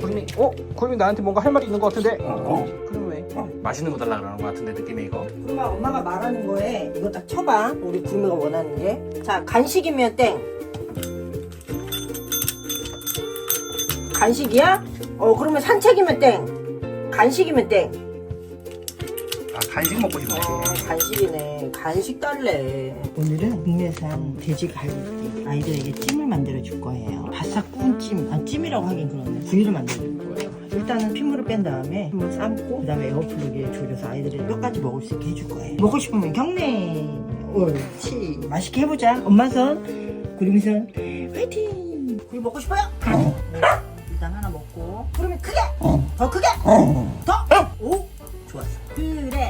구름이 어? 구름이 나한테 뭔가 할 말이 있는 것 같은데 어. 그럼 왜? 맛있는 거 달라 그러는 것 같은데 느낌이 이거 구름아 엄마가 말하는 거에 이거 딱 쳐봐 우리 구름이가 원하는 게 자 간식이면 땡 간식이야? 어 그러면 산책이면 땡 간식이면 땡 아 간식 먹고 싶네 어, 간식이네. 간식 달래. 오늘은 국내산 돼지 갈비 아이들에게 찜을 만들어 줄 거예요. 바싹 구운 찜, 아 찜이라고 하긴 그렇네. 구이를 만들어 줄 거예요. 일단은 핏물을 뺀 다음에 한번 삶고 그다음에 에어플러기에 졸여서 아이들이 뼈까지 먹을 수 있게 해줄 거예요. 먹고 싶으면 경례. 옳지. 맛있게 해보자. 엄마 손, 구름이 손, 화이팅. 구이 먹고 싶어요? 일단 하나 먹고. 구름이 크게. 더 크게. 더.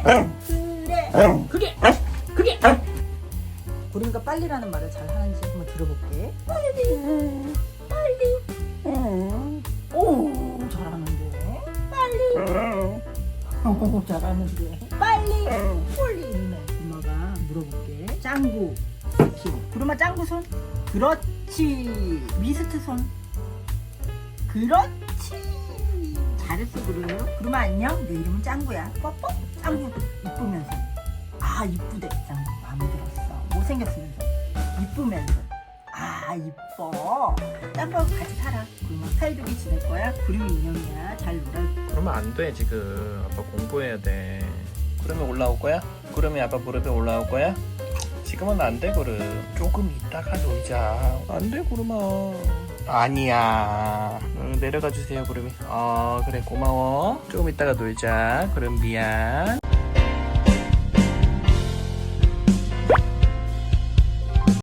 그래. 그게. 그게. 구름이가 빨리라는 말을 잘 하는지 한번 들어볼게. 빨리. 빨리. 오, 잘하는데. 빨리. 오, 잘하는데. 빨리. 빨리. 네, 엄마가 물어볼게. 짱구. 힘. 구름아 짱구 손. 그렇지. 미스트 손. 그렇지. 잘했어 그래요. 그러면 안녕. 내 이름은 짱구야. 뽀뽀. 짱구 이쁘면서. 아 이쁘대 짱구 마음에 들었어. 못생겼으면서 이쁘면서. 아 이뻐. 짱구하고 같이 살아. 그러면 사이좋게 지낼 거야. 구름이 인형이야. 잘 놀아. 그러면 안 돼 지금 아빠 공부해야 돼 구름이 올라올 거야? 구름이 아빠 무릎에 올라올 거야? 지금은 안 돼 구름 조금 이따가 놀자 안 돼 구름아 아니야 응, 내려가 주세요 구름이. 어 그래 고마워. 조금 이따가 놀자. 구름 미안